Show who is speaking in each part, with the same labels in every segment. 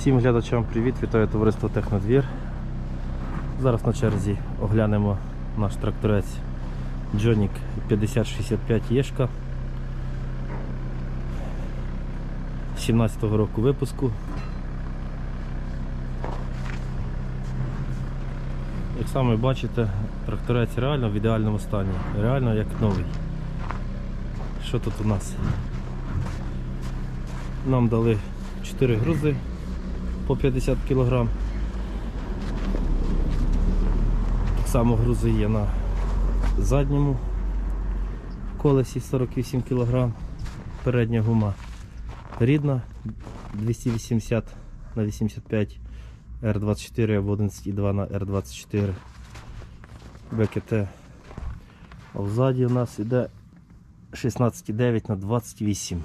Speaker 1: Всім глядачам привіт, вітаю товариство Технодвір. Зараз на черзі оглянемо наш тракторець Джонік 5065 Єшка 17-го року випуску. Як саме бачите, тракторець реально в ідеальному стані, реально як новий. Що тут у нас? Нам дали 4 грузи по 50 кг. Так само грузи є на задньому колесі 48 кг. Передня гума рідна 280 на 85 R24 або 11,2 на R24 БКТ. А взаді у нас іде 16,9 на 28.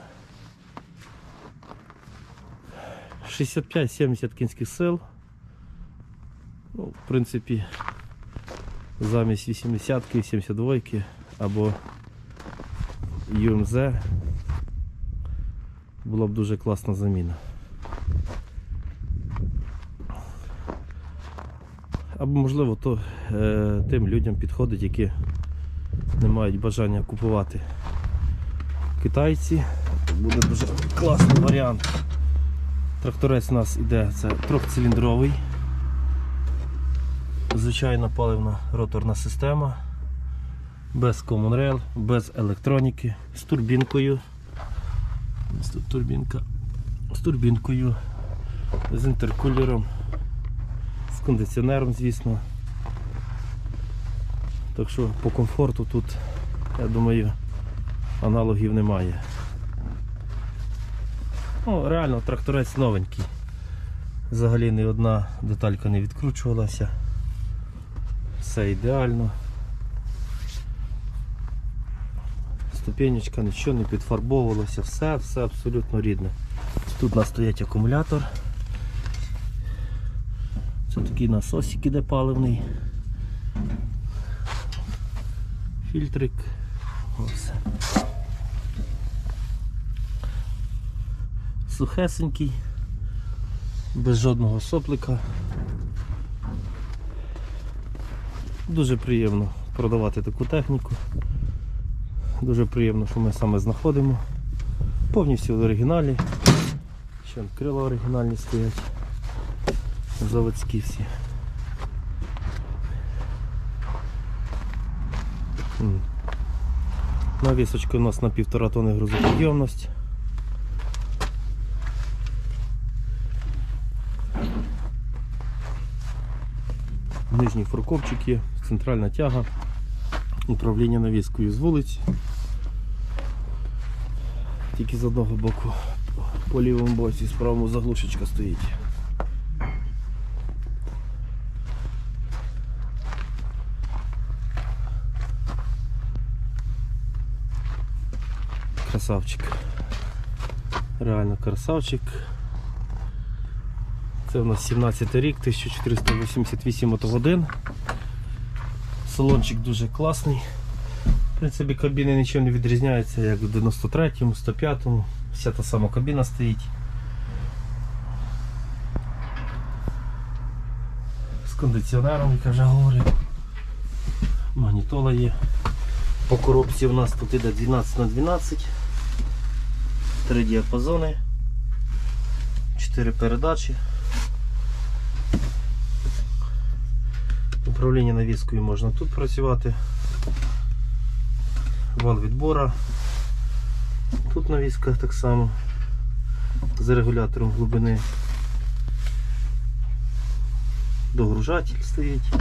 Speaker 1: 65-70 кінських сил. Ну, в принципі, замість 80-ки, 72-ки або UMZ була б дуже класна заміна. Або можливо то е, тим людям підходить, які не мають бажання купувати китайці. Буде дуже класний варіант. Тракторець у нас іде, це трьохциліндровий. Звичайна паливна роторна система. Без Rail, без електроніки, з турбінкою. Ось тут турбінка. З турбінкою, з інтеркулером, з кондиціонером, звісно. Так що по комфорту тут, я думаю, аналогів немає. Ну, реально тракторець новенький. Взагалі ні одна деталька не відкручувалася. Все ідеально. Ступенечка, нічого не підфарбовувалося, все, все абсолютно рідне. Тут у нас стоять акумулятор. Це такий насосик іде паливний. Фільтрик. Ось. Сухесенький, без жодного соплика. Дуже приємно продавати таку техніку. Дуже приємно, що ми саме знаходимо. Повністю в оригіналі. Ще крила оригінальні стоять. Заводські всі. Навісочка у нас на півтора тони грузопідйомність. Нижній фуркопчик центральна тяга, управління навіскою з вулиці. Тільки з одного боку по лівому боці, з правому заглушечка стоїть. Красавчик. Реально красавчик. Це у нас 17 рік, 1488 мотогодин. Салончик дуже класний. В принципі, кабіни нічим не відрізняються, як в 93-му, 105-му. Вся та сама кабіна стоїть. З кондиціонером, як я вже говорив. Магнітола є. По коробці у нас тут іде 12 на 12 Три діапазони, 4 передачі. Управління навіскою можна тут працювати. Вал відбора. Тут навіска так само з регулятором глибини. Догружатель стоїть.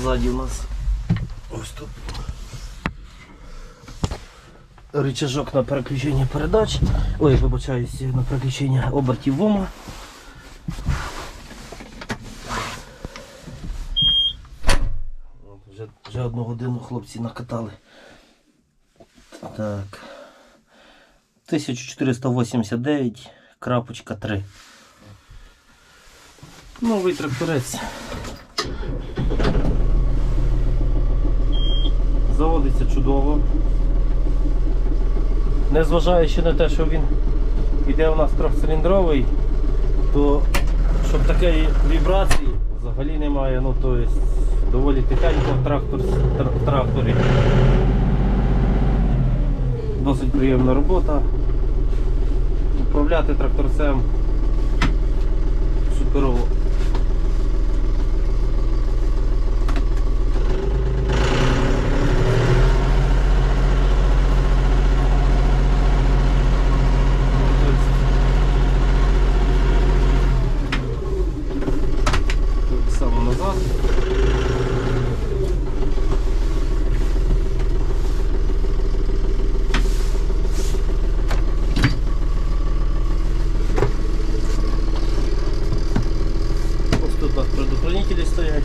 Speaker 1: Ззаді у нас ось тут рычажок на переключення передач. Ой, вибачаюсь, на переключення обертів ВОМа. Вже, вже одну годину хлопці накатали. Так. 1489, крапочка 3. Новий тракторець. Заводиться чудово. незважаючи на те, що він іде у нас трьохциліндровий, то щоб такої вібрації взагалі немає. Ну, то есть, доволі тихенько в трактор, тр- тракторі. Досить приємна робота. Управляти тракторцем суперово. Так само назад. Ось тут у нас предохранители стоять.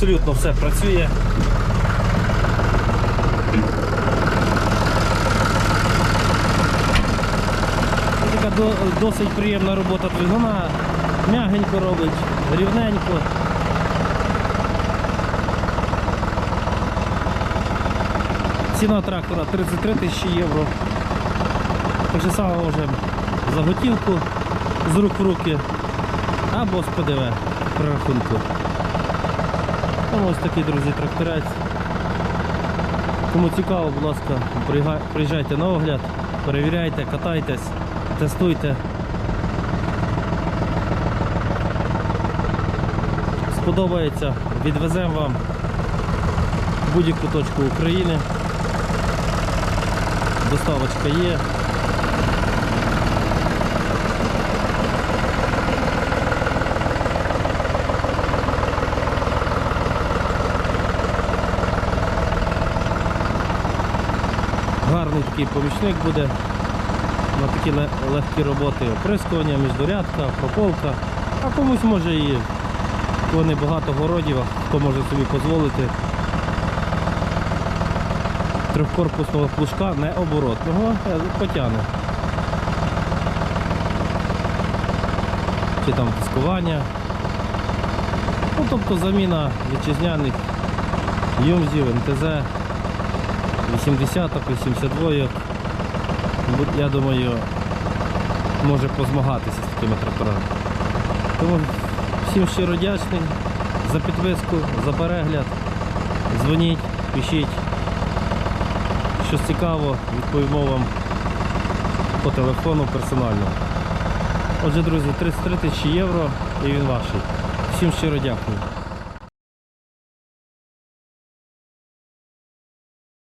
Speaker 1: Абсолютно все працює. Така досить приємна робота двигуна. Мягенько робить, рівненько. Ціна трактора 33 тисячі євро. Так же само можемо за готівку з рук в руки або з ПДВ при рахунку. Ось такий, друзі, тракторець. Кому цікаво, будь ласка, приїжджайте на огляд, перевіряйте, катайтесь, тестуйте. Сподобається, відвеземо вам будь-яку точку України. Доставочка є. Гарний такий помічник буде на такі легкі роботи. Оприскування, міждорядка, прополка. А комусь може і кого не багато городів, а хто може собі дозволити. Трьохкорпусного плужка а потягне. Чи там дискування. Ну, тобто заміна вітчизняних юмзів, МТЗ. 80-ок, 82-ок. Я думаю, може позмагатися з такими тракторами. Тому всім щиро вдячний за підписку, за перегляд. Дзвоніть, пишіть. Щось цікаво, відповімо вам по телефону персонально. Отже, друзі, 33 тисячі євро і він ваш. Всім щиро дякую.